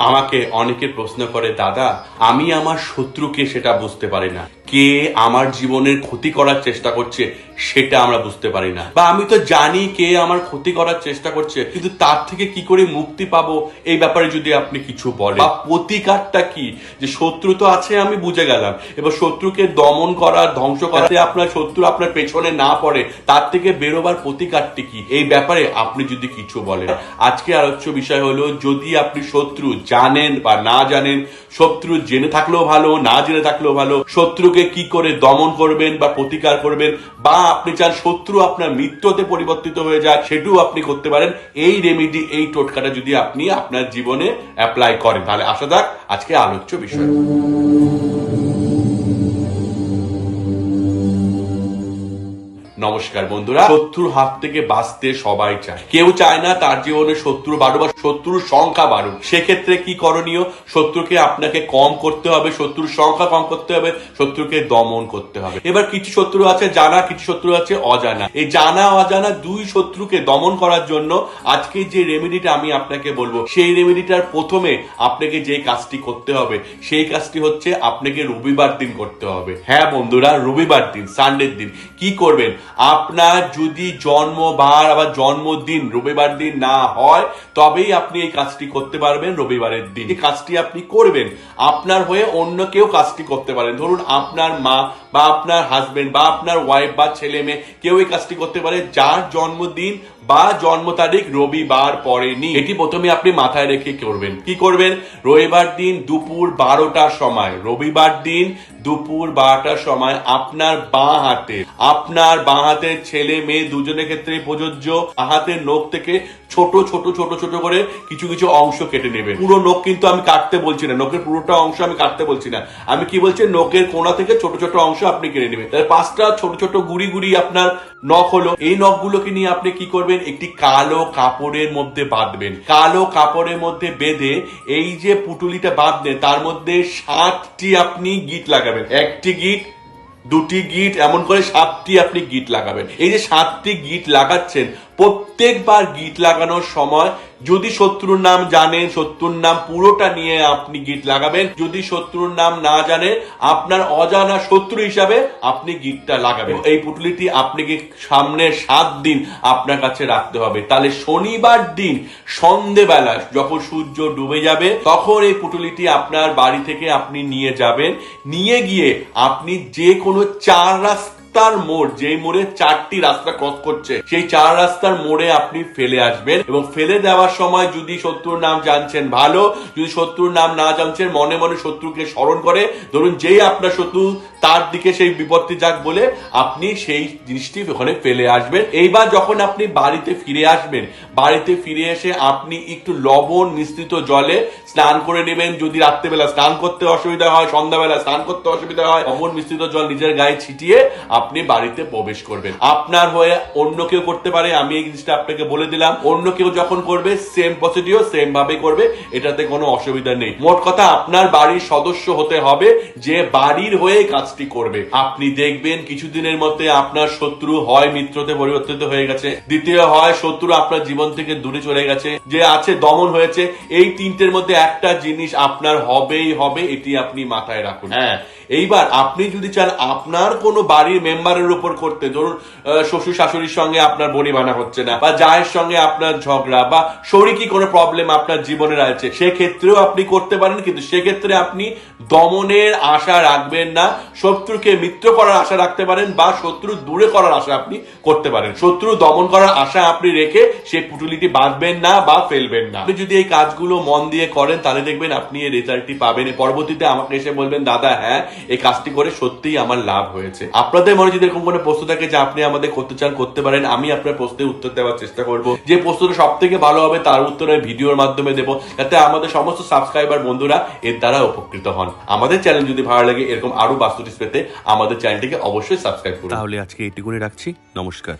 আমাকে অনেকে প্রশ্ন করে দাদা আমি আমার শত্রুকে সেটা বুঝতে পারি না। কে আমার জীবনের ক্ষতি করার চেষ্টা করছে, সেটা আমরা বুঝতে পারি না। বা আমি তো জানি কে আমার ক্ষতি করার চেষ্টা করছে, কিন্তু তার থেকে কি করে মুক্তি পাবো, এই ব্যাপারে যদি আপনি কিছু বলেন। বা প্রতিকারটা কি? যে শত্রু তো আছে, আমি বুঝে গেলাম। এবার শত্রুকে দমন করা, ধ্বংস করাতে আপনার শত্রু আপনার পেছনে না পড়ে, তার থেকে বেরোবার প্রতিকারটি কি? এই ব্যাপারে আপনি যদি কিছু বলেন। আজকে আলোচ্য বিষয় হলো, যদি আপনি শত্রু জানেন বা না জানেন, শত্রু জেনে থাকলেও ভালো, না জেনে থাকলেও ভালো, শত্রুকে কি করে দমন করবেন বা প্রতিকার করবেন, বা আপনি চান শত্রু আপনার মৃত্যুতে পরিবর্তিত হয়ে যায় সেটিও আপনি করতে পারেন। এই রেমিডি এই টোটকাটা যদি আপনি আপনার জীবনে অ্যাপ্লাই করেন, তাহলে আশা থাক আজকে আলোচ্য বিষয়। নমস্কার বন্ধুরা। শত্রুর হাত থেকে বাঁচতে সবাই চায়। কেউ চায় না তার জীবনে শত্রু বাড়ুক বা শত্রুর সংখ্যা বাড়ুক। সেক্ষেত্রে কি করণীয়? শত্রুকে আপনাকে কম করতে হবে, শত্রুর সংখ্যা কম করতে হবে, শত্রুকে দমন করতে হবে। এবার কিছু শত্রু আছে, জানা, কিছু শত্রু আছে, অজানা। এই জানা, অজানা দুই শত্রুকে দমন করার জন্য আজকে যে রেমেডিটা আমি আপনাকে বলব, সেই রেমেডিটার প্রথমে আপনাকে যে কাজটি করতে হবে, সেই কাজটি হচ্ছে আপনাকে রবিবার দিন করতে হবে। হ্যাঁ বন্ধুরা, রবিবার দিন সানডের দিন। কি করবেন? আপনার যদি জন্মবার আবার জন্মদিন, রবিবার দিন না হয়, তবেই আপনি এই কাজটি করতে পারবেন, রবিবারের দিন। এই কাজটি আপনি করবেন। আপনার হয়ে অন্য কেউ কাজটি করতে পারেন। ধরুন, আপনার মা বা আপনার হাজবেন্ড বা আপনার ওয়াইফ বা ছেলে মেয়ে কেউ এই কাজটি করতে পারে, যার জন্মদিন বা জন্ম তারিখ রবিবার পড়েনি। এটি প্রথমে আপনি মাথায় রেখে করবেন। কি করবেন? রবিবার দিন দুপুর বারোটার সময়, রবিবার দিন দুপুর বারোটার সময় আপনার বাঁ হাতে, আপনার বাঁ হাতের ছেলে, মেয়ে দুজনের ক্ষেত্রে প্রযোজ্য। বাঁ হাতের নখ থেকে ছোট ছোট ছোট ছোট করে কিছু কিছু অংশ কেটে নেবেন পুরো নখ কিন্তু আমি কাটতে বলছি না। নখের পুরোটা অংশ আমি কাটতে বলছি না। আমি কি বলছি? নখের কোনা থেকে ছোট ছোট অংশ আপনি কেটে নেবেন। তাহলে পাঁচটা ছোট ছোট গুড়ি গুড়ি আপনার নখ হলো। এই নখগুলোকে নিয়ে আপনি কি করবেন? একটি কালো কাপড়ের মধ্যে বাঁধবেন। কালো কাপড়ের মধ্যে বেঁধে এই যে পুটুলিটা বাঁধবেন তার মধ্যে সাতটি আপনি গিট লাগাবেন। একটি গিট দুটি গিট এমন করে সাতটি আপনি গিট লাগাবেন। এই যে সাতটি গিট লাগাচ্ছেন প্রত্যেকবার গিট লাগানোর সময় যদি শত্রুর নাম জানেন, শত্রুর নাম পুরোটা নিয়ে আপনি গিট লাগাবেন। যদি শত্রুর নাম না জানেন, আপনার অজানা শত্রু হিসাবে আপনি গিটটা লাগাবেন। এই পুটুলিটি আপনাকে সামনে সাত দিন আপনার কাছে রাখতে হবে। তাহলে শনিবার দিন সন্ধেবেলা যখন সূর্য ডুবে যাবে, তখন এই পুটুলিটি আপনার বাড়ি থেকে আপনি নিয়ে যাবেন। নিয়ে গিয়ে আপনি যে কোনো চার রাস্তার মোড়, যেই মোড়ে চারটি রাস্তা ক্রস করছে, সেই চার রাস্তার মোড়ে আপনি ফেলে আসবেন এবং ফেলে দেওয়ার সময় যদি শত্রুর নাম জানছেন ভালো, যদি শত্রুর নাম না জানছেন, মনে মনে শত্রুকে স্মরণ করে, ধরুন যেই আপনার শত্রু তার দিকে সেই বিপত্তি যাক বলে আপনি সেই জিনিসটি ওখানে ফেলে আসবেন। এইবার যখন আপনি বাড়িতে ফিরে আসবেন, বাড়িতে ফিরে এসে আপনি একটু লবণ মিশ্রিত জলে স্নান করে নেবেন। যদি রাত্রেবেলা স্নান করতে অসুবিধা হয়, সন্ধ্যাবেলা স্নান করতে অসুবিধা হয়, লবণ মিশ্রিত জল নিজের গায়ে ছিটিয়ে আপনি বাড়িতে প্রবেশ করবেন। আপনার হয়ে অন্য কেউ করতে পারে, আমি এই জিনিসটা আপনাকে বলে দিলাম। অন্য কেউ যখন করবে সেম প্রসিডিও সেম ভাবে করবে, এটাতে কোনো অসুবিধা নেই। মোট কথা, আপনার বাড়ির সদস্য হতে হবে যে বাড়ির হয়ে কাজটি করবে। আপনি দেখবেন কিছুদিনের মধ্যে আপনার শত্রু হয় মিত্রতে পরিবর্তিত হয়ে গেছে। দ্বিতীয় হয় শত্রু আপনার জীবন থেকে দূরে চলে গেছে। যে আছে দমন হয়েছে। এই তিনটের মধ্যে একটা জিনিস আপনার হবেই হবে, এটি আপনি মাথায় রাখুন। হ্যাঁ এইবার আপনি যদি চান আপনার কোনো বাড়ির মেম্বারের উপর করতে, ধরুন শ্বশুর শাশুড়ির সঙ্গে আপনার বনি বানা হচ্ছে না, বা জায়ের সঙ্গে আপনার ঝগড়া, বা শরিকি কোনো প্রবলেম আপনার জীবনে রয়েছে, সেক্ষেত্রেও আপনি করতে পারেন, কিন্তু সেক্ষেত্রে আপনি দমনের আশা রাখবেন না শত্রুকে মিত্র করার আশা রাখতে পারেন বা শত্রু দূরে করার আশা আপনি করতে পারেন। শত্রু দমন করার আশা আপনি রেখে সেই পুটুলিটি বাঁধবেন না বা ফেলবেন না। আপনি যদি এই কাজগুলো মন দিয়ে করেন, তাহলে দেখবেন আপনি এই রেজাল্টটি পাবেন। পরবর্তীতে আমাকে এসে বলবেন, দাদা হ্যাঁ এই কাজটি করে সত্যিই আমার লাভ হয়েছে। আপনাদের মনে যদি এরকম কোনো প্রশ্ন থাকে যে আপনি আমাদের করতে চান, করতে পারেন, আমি আপনার প্রশ্নের উত্তর দেওয়ার চেষ্টা করব। যে প্রশ্নটা সব থেকে ভালো হবে, তার উত্তর আমি ভিডিওর মাধ্যমে দেবো। যাতে আমাদের সমস্ত সাবস্ক্রাইবার বন্ধুরা এর দ্বারা উপকৃত হন। আমাদের চ্যানেল যদি ভালো লাগে, এরকম আরও বাস্তু টিপস পেতে আমাদের চ্যানেলটিকে অবশ্যই সাবস্ক্রাইব করুন। তাহলে আজকে এটুকুনি রাখছি। নমস্কার।